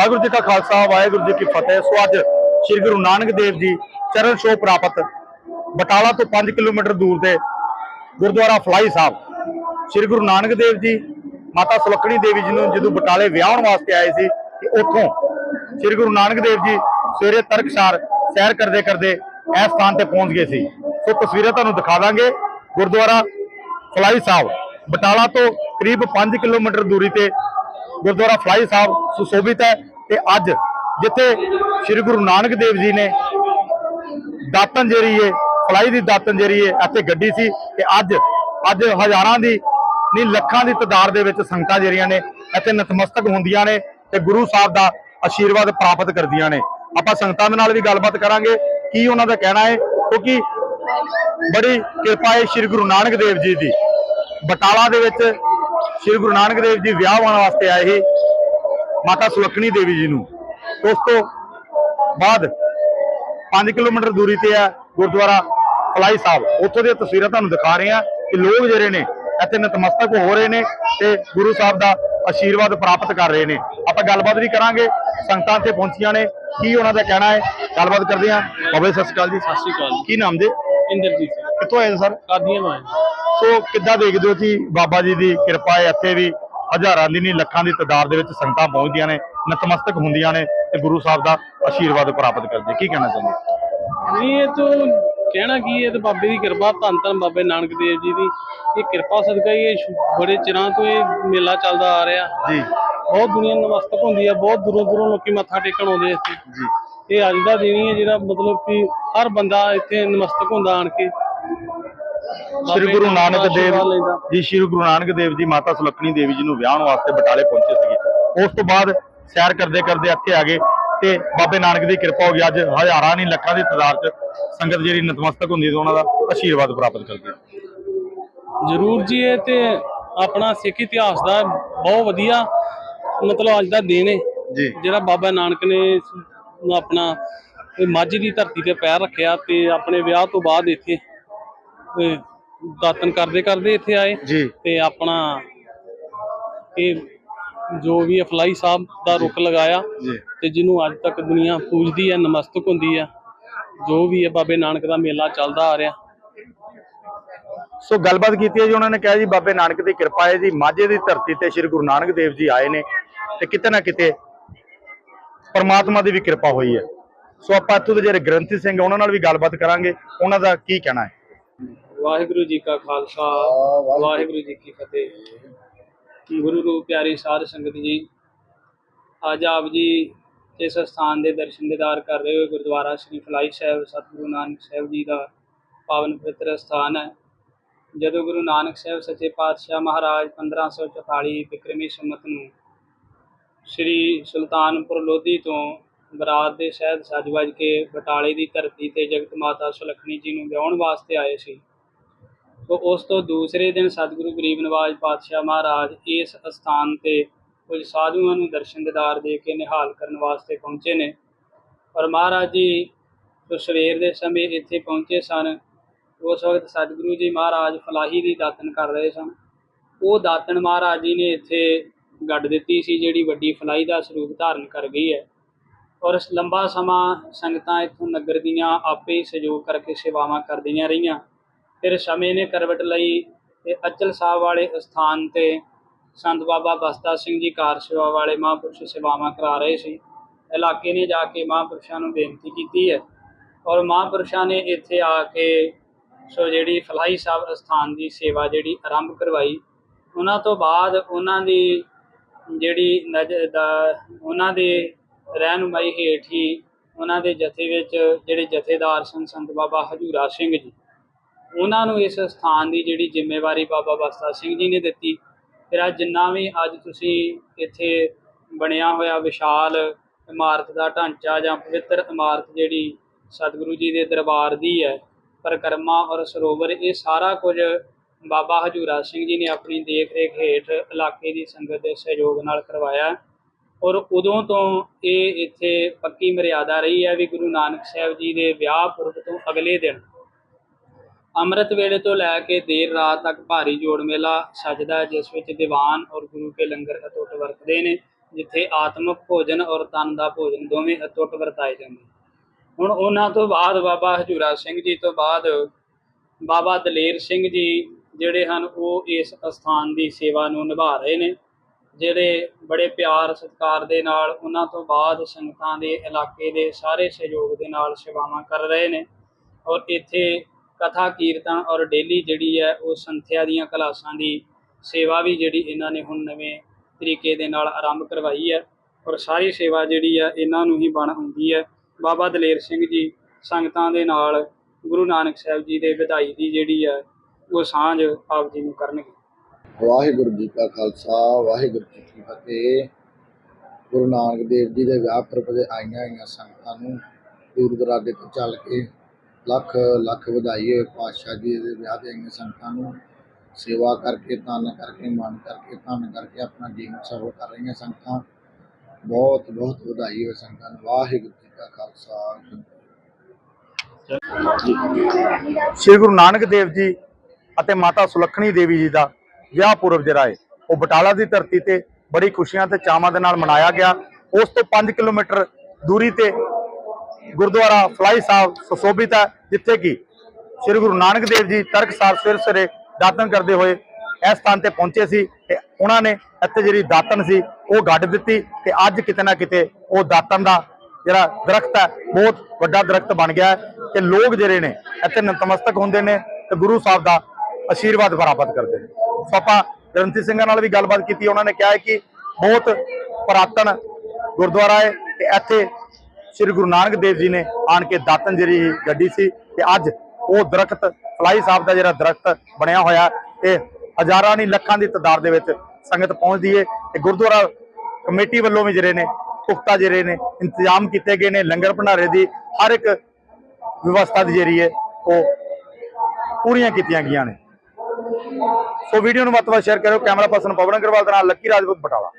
ਵਾਹਿਗੁਰੂ ਜੀ ਕਾ ਖਾਲਸਾ, ਵਾਹਿਗੁਰੂ ਜੀ ਕੀ ਫਤਿਹ। ਸੋ ਅੱਜ ਸ੍ਰੀ ਗੁਰੂ ਨਾਨਕ ਦੇਵ ਜੀ ਚਰਨ ਛੋਹ ਪ੍ਰਾਪਤ ਬਟਾਲਾ ਤੋਂ 5 ਕਿਲੋਮੀਟਰ ਦੂਰ ਤੇ ਗੁਰਦੁਆਰਾ ਫਲਾਈ ਸਾਹਿਬ। ਸ੍ਰੀ ਗੁਰੂ ਨਾਨਕ ਦੇਵ ਜੀ, ਮਾਤਾ ਸੁਲੱਖਣੀ ਦੇਵੀ ਜੀ ਨੂੰ ਜਦੋਂ ਬਟਾਲੇ ਵਿਆਹਣ ਵਾਸਤੇ ਆਏ ਸੀ, ਤੇ ਉੱਥੋਂ ਸ੍ਰੀ ਗੁਰੂ ਨਾਨਕ ਦੇਵ ਜੀ ਸਵੇਰੇ ਤਰਕਸਾਰ ਸੈਰ ਕਰਦੇ ਕਰਦੇ ਇਸ ਸਥਾਨ ਤੇ ਪਹੁੰਚ ਗਏ ਸੀ। ਸੋ ਤਸਵੀਰਾਂ ਤੁਹਾਨੂੰ ਦਿਖਾ ਦਾਂਗੇ। ਗੁਰਦੁਆਰਾ ਫਲਾਈ ਸਾਹਿਬ, ਬਟਾਲਾ ਤੋਂ ਕਰੀਬ 5 ਕਿਲੋਮੀਟਰ ਦੂਰੀ ਤੇ ਗੁਰਦੁਆਰਾ ਫਲਾਈ ਸਾਹਿਬ ਸੁਸ਼ੋਭਿਤ ਹੈ। ਤੇ ਅੱਜ ਜਿੱਥੇ ਸ੍ਰੀ ਗੁਰੂ ਨਾਨਕ ਦੇਵ ਜੀ ਨੇ ਦਾਤਨ ਜਿਹੜੀ ਏ, ਫਲਾਈ ਦੀ ਦਾਤਨ ਜਿਹੜੀ ਏ, ਇੱਥੇ ਗੱਡੀ ਸੀ ਤੇ ਅੱਜ ਅੱਜ ਹਜ਼ਾਰਾਂ ਦੀ ਨਹੀਂ, ਲੱਖਾਂ ਦੀ ਤਾਦਾਦ ਦੇ ਵਿੱਚ ਸੰਗਤਾਂ ਜਿਹੜੀਆਂ ਨੇ, ਇੱਥੇ ਨਤਮਸਤਕ ਹੁੰਦੀਆਂ ਨੇ ਤੇ ਗੁਰੂ ਸਾਹਿਬ ਦਾ ਆਸ਼ੀਰਵਾਦ ਪ੍ਰਾਪਤ ਕਰਦੀਆਂ ਨੇ। ਆਪਾਂ ਸੰਗਤਾਂ ਦੇ ਨਾਲ ਵੀ ਗੱਲਬਾਤ ਕਰਾਂਗੇ, ਕੀ ਉਹਨਾਂ ਦਾ ਕਹਿਣਾ ਹੈ ਕਿਉਂਕਿ ਬੜੀ ਕਿਰਪਾ ਹੈ ਸ੍ਰੀ ਗੁਰੂ ਨਾਨਕ ਦੇਵ ਜੀ ਦੀ। ਬਟਾਲਾ ਦੇ ਵਿੱਚ ਸ੍ਰੀ ਗੁਰੂ ਨਾਨਕ ਦੇਵ ਜੀ ਵਿਆਹ ਹੋਣ ਵਾਸਤੇ ਆਏ ਸੀ। ਮਾਤਾ ਸੁਲੱਖਣੀ ਦੇਵੀ ਜੀ ਨੂੰ। ਉਸ ਤੋਂ ਬਾਅਦ 5 ਕਿਲੋਮੀਟਰ ਦੂਰੀ ਤੇ ਆ ਗੁਰਦੁਆਰਾ ਫਲਾਈ ਸਾਹਿਬ। ਉੱਥੋਂ ਦੀਆਂ ਤਸਵੀਰਾਂ ਤੁਹਾਨੂੰ ਦਿਖਾ ਰਹੇ ਆ ਕਿ ਲੋਕ ਜਿਹੜੇ ਨੇ ਇੱਥੇ ਨਤਮਸਤਕ ਹੋ ਰਹੇ ਨੇ ਤੇ ਗੁਰੂ ਸਾਹਿਬ ਦਾ ਆਸ਼ੀਰਵਾਦ ਪ੍ਰਾਪਤ ਕਰ ਰਹੇ ਨੇ। ਆਪਾਂ ਗੱਲਬਾਤ ਵੀ ਕਰਾਂਗੇ ਸੰਗਤਾਂ ਇੱਥੇ ਪਹੁੰਚੀਆਂ ਨੇ ਕੀ ਉਹਨਾਂ ਦਾ ਕਹਿਣਾ ਹੈ ਗੱਲਬਾਤ ਕਰਦੇ ਆ ਬਾਬਾ ਜੀ, ਸਤਿ ਸ਼੍ਰੀ ਅਕਾਲ ਜੀ। ਸਤਿ ਸ਼੍ਰੀ ਅਕਾਲ ਕੀ ਨਾਮ ਦੇ ਇੰਦਰਜੀਤ ਸਿੰਘ। ਕਿੱਥੋਂ ਆਏ ਸਰ? ਕਾਦੀਆਂ ਤੋਂ ਆਏ ਸੋ ਕਿੱਦਾਂ ਦੇਖਦੇ ਹੋ ਕਿ ਬਾਬਾ ਜੀ ਦੀ ਕਿਰਪਾ ਹੈ ਇੱਥੇ ਵੀ ਹਜ਼ਾਰਾਂ ਦੀ ਨਹੀਂ ਲੱਖਾਂ ਦੀ ਤਾਦਾਦ ਦੇ ਵਿੱਚ ਸੰਗਤਾਂ ਪਹੁੰਚਦੀਆਂ ਨੇ ਨਤਮਸਤਕ ਹੁੰਦੀਆਂ ਨੇ ਤੇ ਗੁਰੂ ਸਾਹਿਬ ਦਾ ਆਸ਼ੀਰਵਾਦ ਪ੍ਰਾਪਤ ਕਰਦੇ। ਕੀ ਕਹਿਣਾ ਚਾਹੁੰਦੇ? ਨਹੀਂ ਇਹ ਤੋਂ ਕਹਿਣਾ ਕੀ ਹੈ ਤੇ ਬਾਬੇ ਦੀ ਕਿਰਪਾ ਧੰਨ ਧੰਨ ਬਾਬੇ ਨਾਨਕ ਦੇਵ ਜੀ ਦੀ। ਇਹ ਕਿਰਪਾ ਸਦਕਾ ਹੀ ਇਹ ਬੜੇ ਚਿਰਾਂ ਤੋਂ ਇਹ ਮੇਲਾ ਚੱਲਦਾ ਆ ਰਿਹਾ। ਜੀ। ਬਹੁਤ ਦੁਨੀਆ ਨਮਸਤਕ ਹੁੰਦੀ ਆ ਬਹੁਤ ਦੂਰੋਂ ਦੂਰੋਂ ਲੋਕੀ ਮੱਥਾ ਟੇਕਣ ਆਉਂਦੇ ਇੱਥੇ। ਜੀ। ਇਹ ਅੱਜ ਦਾ ਦਿਨ ਹੀ ਹੈ ਜਿਹੜਾ ਮਤਲਬ ਕਿ ਹਰ ਬੰਦਾ ਇੱਥੇ ਨਮਸਤਕ ਹੁੰਦਾ ਆਣ ਕੇ। ਸ੍ਰੀ ਗੁਰੂ ਨਾਨਕ ਦੇਵ। ਜੀ ਸ੍ਰੀ ਗੁਰੂ ਨਾਨਕ ਦੇਵ ਜੀ ਮਾਤਾ ਸੁਲੱਖਣੀ ਦੇਵੀ ਜੀ ਨੂੰ ਵਿਆਹਣ ਵਾਸਤੇ ਬਟਾਲੇ ਪਹੁੰਚੇ ਸੀਗੇ। ਉਸ ਤੋਂ ਬਾਅਦ ਸੈਰ ਕਰਦੇ ਕਰਦੇ ਇੱਥੇ ਆ ਗਏ ਤੇ ਬਾਬੇ ਨਾਨਕ ਦੀ ਕਿਰਪਾ ਹੋ ਗਈ। ਅੱਜ ਹਜ਼ਾਰਾਂ ਨਹੀਂ ਲੱਖਾਂ ਦੀ ਤਾਦਾਦ 'ਚ ਸੰਗਤ ਜਿਹੜੀ ਨਤਮਸਤਕ ਹੁੰਦੀ ਹੈ ਉਹਨਾਂ ਦਾ ਆਸ਼ੀਰਵਾਦ ਪ੍ਰਾਪਤ ਕਰਦੀ ਜ਼ਰੂਰ ਜੀ ਇਹ ਤੇ ਆਪਣਾ ਸਿੱਖ ਇਤਿਹਾਸ ਦਾ ਬਹੁਤ ਵਧੀਆ ਮਤਲਬ ਅੱਜ ਦਾ ਦਿਨ ਹੈ। ਜੀ। ਜਿਹੜਾ ਬਾਬਾ ਨਾਨਕ ਨੂੰ ਆਪਣਾ ਇਹ ਮਾਝੇ ਦੀ ਧਰਤੀ ਤੇ ਪੈਰ ਰੱਖਿਆ ਤੇ ਆਪਣੇ ਵਿਆਹ ਤੋਂ ਬਾਅਦ ਇੱਥੇ ਦਾਤਨ ਕਰਦੇ ਕਰਦੇ ਇੱਥੇ ਆਏ ਜੀ। ਤੇ ਆਪਣਾ ਇਹ ਜੋ ਵੀ ਅਫਲਾਈ ਸਾਹਿਬ ਦਾ ਰੁੱਖ ਲਗਾਇਆ ਜੀ। ਤੇ ਜਿਹਨੂੰ ਅੱਜ ਤੱਕ ਦੁਨੀਆ ਪੂਜਦੀ ਹੈ ਨਮਸਤਕ ਹੁੰਦੀ ਹੈ ਜੋ ਵੀ ਹੈ ਬਾਬੇ ਨਾਨਕ ਦਾ ਮੇਲਾ ਚੱਲਦਾ ਆ ਰਿਹਾ। ਸੋ ਗੱਲਬਾਤ ਕੀਤੀ ਹੈ ਜੀ ਉਹਨਾਂ ਨੇ ਕਿਹਾ ਜੀ ਬਾਬੇ ਨਾਨਕ ਦੀ ਕਿਰਪਾ ਹੈ ਜੀ ਮਾਝੇ ਦੀ ਧਰਤੀ ਤੇ ਸ੍ਰੀ ਗੁਰੂ ਨਾਨਕ ਦੇਵ ਜੀ ਆਏ ਨੇ ਤੇ ਕਿਤੇ ਨਾ ਕਿਤੇ ਪਰਮਾਤਮਾ ਦੀ ਵੀ ਕਿਰਪਾ ਹੋਈ ਹੈ। ਸੋ ਆਪਾਂ ਇੱਥੋਂ ਦੇ ਜਿਹੜੇ ਗ੍ਰੰਥੀ ਸਿੰਘ ਆ, ਉਹਨਾਂ ਨਾਲ ਵੀ ਗੱਲਬਾਤ ਕਰਾਂਗੇ। ਉਹਨਾਂ ਦਾ ਕੀ ਕਹਿਣਾ ਹੈ? ਵਾਹਿਗੁਰੂ ਜੀ ਕਾ ਖਾਲਸਾ ਵਾਹਿਗੁਰੂ। ਜੀ ਕੀ ਫਤਿਹ। ਗੁਰੂ ਰੂਪ ਪਿਆਰੀ ਸਾਧ ਸੰਗਤ ਜੀ ਅੱਜ ਆਪ ਜੀ ਇਸ ਸਥਾਨ ਦੇ ਦਰਸ਼ਨ ਦੀਦਾਰ ਕਰ ਰਹੇ ਹੋ ਗੁਰਦੁਆਰਾ ਸ੍ਰੀ ਫਲਾਈ ਸਾਹਿਬ ਸਤਿਗੁਰੂ ਨਾਨਕ ਸਾਹਿਬ ਜੀ ਦਾ ਪਾਵਨ ਪਵਿੱਤਰ ਸਥਾਨ ਹੈ। ਜਦੋਂ ਗੁਰੂ ਨਾਨਕ ਸਾਹਿਬ ਸੱਚੇ ਪਾਤਸ਼ਾਹ ਮਹਾਰਾਜ 1544 ਬਿਕਰਮੀ ਸੰਮਤ ਨੂੰ ਸ੍ਰੀ ਸੁਲਤਾਨਪੁਰ ਲੋਧੀ ਤੋਂ ਬਰਾਤ ਦੇ ਸ਼ਹਿਦ ਸੱਜ ਵੱਜ ਕੇ ਬਟਾਲੇ ਦੀ ਧਰਤੀ ਤੇ ਜਗਤ ਮਾਤਾ ਸੁਲੱਖਣੀ ਜੀ ਨੂੰ ਵਿਆਹਣ ਵਾਸਤੇ ਆਏ ਸੀ ਤੋ ਉਸ ਤੋਂ ਦੂਸਰੇ ਦਿਨ ਸਤਿਗੁਰੂ ਗਰੀਬ ਨਿਵਾਜ਼ ਪਾਤਸ਼ਾਹ ਮਹਾਰਾਜ ਇਸ ਅਸਥਾਨ ਤੇ ਕੁਝ ਸਾਧੂਆਂ ਨੂੰ ਦਰਸ਼ਨ ਦਿਦਾਰ ਦੇ ਕੇ ਨਿਹਾਲ ਕਰਨ ਵਾਸਤੇ ਪਹੁੰਚੇ ਨੇ। ਪਰ ਮਹਾਰਾਜ ਜੀ ਜੋ ਸਵੇਰ ਦੇ ਸਮੇਂ ਇੱਥੇ ਪਹੁੰਚੇ ਸਨ, ਉਸ ਵਕਤ ਸਤਿਗੁਰੂ ਜੀ ਮਹਾਰਾਜ ਫਲਾਹੀ ਦੀ ਦਾਤਨ ਕਰ ਰਹੇ ਸਨ। ਉਹ ਦਾਤਨ ਮਹਾਰਾਜ ਜੀ ਨੇ ਇੱਥੇ ਗੱਡ ਦਿੱਤੀ ਸੀ, ਜਿਹੜੀ ਵੱਡੀ ਫਲਾਹੀ ਦਾ ਸਰੂਪ ਧਾਰਨ ਕਰ ਗਈ ਹੈ। ਔਰ ਲੰਬਾ ਸਮਾਂ ਸੰਗਤਾਂ ਇੱਥੋਂ ਨਗਰ ਦੀਆਂ ਆਪੇ ਹੀ ਸਹਿਯੋਗ ਕਰਕੇ ਸੇਵਾਵਾਂ ਕਰਦੀਆਂ ਰਹੀਆਂ। ਫਿਰ ਸਮੇਂ ਨੇ ਕਰਵਟ ਲਈ ਤੇ ਅਚਲ ਸਾਹਿਬ ਵਾਲੇ ਸਥਾਨ ਤੇ ਸੰਤ ਬਾਬਾ ਬਸਤਾ ਸਿੰਘ ਜੀ ਕਾਰ ਸੇਵਾ ਵਾਲੇ ਮਹਾਂਪੁਰਸ਼ ਸੇਵਾਵਾਂ ਕਰਾ ਰਹੇ ਸੀ। ਇਲਾਕੇ ਨੇ ਜਾ ਕੇ ਮਹਾਂਪੁਰਸ਼ਾਂ ਨੂੰ ਬੇਨਤੀ ਕੀਤੀ ਹੈ ਔਰ ਮਹਾਂਪੁਰਸ਼ਾਂ ਨੇ ਇੱਥੇ ਆ ਕੇ ਸੋ ਜਿਹੜੀ ਫਲਾਈ ਸਾਹਿਬ ਸਥਾਨ ਦੀ ਸੇਵਾ ਜਿਹੜੀ ਆਰੰਭ ਕਰਵਾਈ, ਉਹਨਾਂ ਤੋਂ ਬਾਅਦ ਉਹਨਾਂ ਦੀ ਜਿਹੜੀ ਨਜ਼ਰ ਦਾ ਉਹਨਾਂ ਦੇ ਰਹਿਨੁਮਾਈ ਹੇਠ ਹੀ ਉਹਨਾਂ ਦੇ ਜਥੇ ਵਿੱਚ ਜਿਹੜੇ ਜਥੇਦਾਰ ਸਨ ਸੰਤ ਬਾਬਾ ਹਜੂਰਾ ਸਿੰਘ ਜੀ। ਉਹਨਾਂ ਨੂੰ ਇਸ ਸਥਾਨ ਦੀ ਜਿਹੜੀ ਜ਼ਿੰਮੇਵਾਰੀ ਬਾਬਾ ਬਸਤਾ ਸਿੰਘ ਜੀ ਨੇ ਦਿੱਤੀ। ਫਿਰ ਅੱਜ ਜਿੰਨਾ ਵੀ ਅੱਜ ਤੁਸੀਂ ਇੱਥੇ ਬਣਿਆ ਹੋਇਆ ਵਿਸ਼ਾਲ ਇਮਾਰਤ ਦਾ ਢਾਂਚਾ ਜਾਂ ਪਵਿੱਤਰ ਇਮਾਰਤ ਜਿਹੜੀ ਸਤਿਗੁਰੂ ਜੀ ਦੇ ਦਰਬਾਰ ਦੀ ਹੈ, ਪਰਿਕਰਮਾ ਔਰ ਸਰੋਵਰ, ਇਹ ਸਾਰਾ ਕੁਝ ਬਾਬਾ ਹਜੂਰਾ ਸਿੰਘ ਜੀ ਨੇ ਆਪਣੀ ਦੇਖ ਰੇਖ ਹੇਠ ਇਲਾਕੇ ਦੀ ਸੰਗਤ ਦੇ ਸਹਿਯੋਗ ਨਾਲ ਕਰਵਾਇਆ। ਔਰ ਉਦੋਂ ਤੋਂ ਇਹ ਇੱਥੇ ਪੱਕੀ ਮਰਿਆਦਾ ਰਹੀ ਹੈ ਵੀ ਗੁਰੂ ਨਾਨਕ ਸਾਹਿਬ ਜੀ ਦੇ ਵਿਆਹ ਪੁਰਬ ਤੋਂ ਅਗਲੇ ਦਿਨ ਅੰਮ੍ਰਿਤ ਵੇਲੇ ਤੋਂ ਲੈ ਕੇ ਦੇਰ ਰਾਤ ਤੱਕ ਭਾਰੀ ਜੋੜ ਮੇਲਾ ਸਜਦਾ ਹੈ, ਜਿਸ ਵਿੱਚ ਦੀਵਾਨ ਔਰ ਗੁਰੂ ਕੇ ਲੰਗਰ ਅਟੁੱਟ ਵਰਤਦੇ ਨੇ ਜਿੱਥੇ ਆਤਮਿਕ ਭੋਜਨ ਔਰ ਤਨ ਦਾ ਭੋਜਨ ਦੋਵੇਂ ਅਟੁੱਟ ਵਰਤਾਏ ਜਾਂਦੇ ਹੁਣ ਉਹਨਾਂ ਤੋਂ ਬਾਅਦ ਬਾਬਾ ਹਜੂਰਾ ਸਿੰਘ ਜੀ ਤੋਂ ਬਾਅਦ ਬਾਬਾ ਦਲੇਰ ਸਿੰਘ ਜੀ ਜਿਹੜੇ ਹਨ ਉਹ ਇਸ ਅਸਥਾਨ ਦੀ ਸੇਵਾ ਨੂੰ ਨਿਭਾ ਰਹੇ ਨੇ ਜਿਹੜੇ ਬੜੇ ਪਿਆਰ ਸਤਿਕਾਰ ਦੇ ਨਾਲ ਉਹਨਾਂ ਤੋਂ ਬਾਅਦ ਸੰਗਤਾਂ ਦੇ ਇਲਾਕੇ ਦੇ ਸਾਰੇ ਸਹਿਯੋਗ ਦੇ ਨਾਲ ਸੇਵਾਵਾਂ ਕਰ ਰਹੇ ਨੇ ਔਰ ਇੱਥੇ ਕਥਾ ਕੀਰਤਨ ਔਰ ਡੇਲੀ ਜਿਹੜੀ ਹੈ ਉਹ ਸੰਥਿਆ ਦੀਆਂ ਕਲਾਸਾਂ ਦੀ ਸੇਵਾ ਵੀ ਜਿਹੜੀ ਇਹਨਾਂ ਨੇ ਹੁਣ ਨਵੇਂ ਤਰੀਕੇ ਦੇ ਨਾਲ ਆਰੰਭ ਕਰਵਾਈ ਹੈ ਔਰ ਸਾਰੀ ਸੇਵਾ ਜਿਹੜੀ ਹੈ ਇਹਨਾਂ ਨੂੰ ਹੀ ਬਣ ਹੁੰਦੀ ਹੈ। ਬਾਬਾ ਦਲੇਰ ਸਿੰਘ ਜੀ ਸੰਗਤਾਂ ਦੇ ਨਾਲ ਗੁਰੂ ਨਾਨਕ ਸਾਹਿਬ ਜੀ ਦੇ ਵਧਾਈ ਦੀ ਜਿਹੜੀ ਹੈ ਉਹ ਸਾਂਝ ਆਪ ਜੀ ਨੂੰ ਕਰਨਗੇ। ਵਾਹਿਗੁਰੂ ਜੀ ਕਾ ਖਾਲਸਾ, ਵਾਹਿਗੁਰੂ ਜੀ ਕੀ ਫਤਿਹ। ਗੁਰੂ ਨਾਨਕ ਦੇਵ ਜੀ ਦੇ ਵਿਆਹ ਪੁਰਬ ਦੇ ਆਈਆਂ ਹੋਈਆਂ ਸੰਗਤਾਂ ਨੂੰ ਦੂਰ ਦਰਾਡੇ ਤੋਂ ਚੱਲ ਕੇ ਲੱਖ ਲੱਖ ਵਧਾਈ ਹੋਏ ਪਾਤਸ਼ਾਹ ਜੀ ਦੇ ਵਿਆਹ ਦੇ ਆਈਆਂ ਸੰਗਤਾਂ ਨੂੰ। ਸੇਵਾ ਕਰਕੇ ਤਨ ਕਰਕੇ ਮਨ ਕਰਕੇ, ਧਨ ਕਰਕੇ ਆਪਣਾ ਜੀਵਨ ਸਫਲ ਕਰ ਰਹੀਆਂ ਸੰਗਤਾਂ। ਬਹੁਤ ਬਹੁਤ ਵਧਾਈ ਹੋਏ ਸੰਗਤਾਂ ਨੂੰ। ਵਾਹਿਗੁਰੂ ਜੀ ਕਾ ਖਾਲਸਾ। ਸ੍ਰੀ ਗੁਰੂ ਨਾਨਕ ਦੇਵ ਜੀ ਅਤੇ ਮਾਤਾ ਸੁਲੱਖਣੀ ਦੇਵੀ ਜੀ ਦਾ ਵਿਆਹ ਪੁਰਬ ਜਿਹੜਾ ਹੈ, ਉਹ ਬਟਾਲਾ ਦੀ ਧਰਤੀ ਤੇ ਬੜੀ ਖੁਸ਼ੀਆਂ ਤੇ ਚਾਵਾਂ ਦੇ ਨਾਲ ਮਨਾਇਆ ਗਿਆ। ਉਸ ਤੋਂ 5 ਕਿਲੋਮੀਟਰ ਦੂਰੀ ਤੇ ਗੁਰਦੁਆਰਾ ਫਲਾਈ ਸਾਹਿਬ ਸੁਸ਼ੋਭਿਤ ਹੈ, ਜਿੱਥੇ ਕਿ ਸ੍ਰੀ ਗੁਰੂ ਨਾਨਕ ਦੇਵ ਜੀ ਤਰਕਸਾਰ ਸਵੇਰ ਸਵੇਰੇ ਦਾਤਨ ਕਰਦੇ ਹੋਏ ਇਸ ਸਥਾਨ ਤੇ ਪਹੁੰਚੇ ਸੀ ਤੇ ਉਹਨਾਂ ਨੇ ਇੱਥੇ ਜਿਹੜੀ ਦਾਤਨ ਸੀ, ਉਹ ਗੱਡ ਦਿੱਤੀ ਤੇ ਅੱਜ ਕਿਤੇ ਨਾ ਕਿਤੇ ਉਹ ਦਾਤਨ ਦਾ ਜਿਹੜਾ ਦਰਖਤ ਹੈ, ਬਹੁਤ ਵੱਡਾ ਦਰਖਤ ਬਣ ਗਿਆ ਹੈ ਤੇ ਲੋਕ ਜਿਹੜੇ ਨੇ ਇੱਥੇ ਨਤਮਸਤਕ ਹੁੰਦੇ ਨੇ ਤੇ ਗੁਰੂ ਸਾਹਿਬ ਦਾ ਆਸ਼ੀਰਵਾਦ ਪ੍ਰਾਪਤ ਕਰਦੇ ਨੇ। ਸੋ ਆਪਾਂ ਗ੍ਰੰਥੀ ਸਿੰਘਾਂ ਨਾਲ ਵੀ ਗੱਲਬਾਤ ਕੀਤੀ, ਉਹਨਾਂ ਨੇ ਕਿਹਾ ਹੈ ਕਿ ਬਹੁਤ ਪੁਰਾਤਨ ਗੁਰਦੁਆਰਾ ਹੈ ਤੇ ਇੱਥੇ ਸ੍ਰੀ ਗੁਰੂ ਨਾਨਕ ਦੇਵ ਜੀ ਨੇ ਆਣ ਕੇ ਦਾਤਨ ਜਿਹੜੀ ਗੱਡੀ ਸੀ ਤੇ ਅੱਜ ਉਹ ਦਰਖਤ, ਫਲਾਈ ਸਾਹਿਬ ਦਾ ਜਿਹੜਾ ਦਰਖਤ ਬਣਿਆ ਹੋਇਆ ਤੇ ਹਜ਼ਾਰਾਂ ਨਹੀਂ ਲੱਖਾਂ ਦੀ ਤਾਦਾਦ ਦੇ ਵਿੱਚ ਸੰਗਤ ਪਹੁੰਚਦੀ ਹੈ ਤੇ ਗੁਰਦੁਆਰਾ ਕਮੇਟੀ ਵੱਲੋਂ ਵੀ ਜਿਹੜੇ ਨੇ ਪੁਖਤਾ ਜਿਹੜੇ ਨੇ ਇੰਤਜ਼ਾਮ ਕੀਤੇ ਗਏ ਨੇ, ਲੰਗਰ ਭੰਡਾਰੇ ਦੀ ਹਰ ਇੱਕ ਵਿਵਸਥਾ ਦੀ ਜਿਹੜੀ ਹੈ ਉਹ ਪੂਰੀਆਂ ਕੀਤੀਆਂ ਗਈਆਂ ਨੇ। ਸੋ ਵੀਡੀਓ ਨੂੰ ਵੱਧ ਤੋਂ ਵੱਧ ਸ਼ੇਅਰ ਕਰਿਓ। ਕੈਮਰਾ ਪਰਸਨ ਪਵਨ ਅਗਰਵਾਲ ਦੇ ਨਾਲ ਲੱਕੀ ਰਾਜਪੂਤ ਬਟਾਲਾ।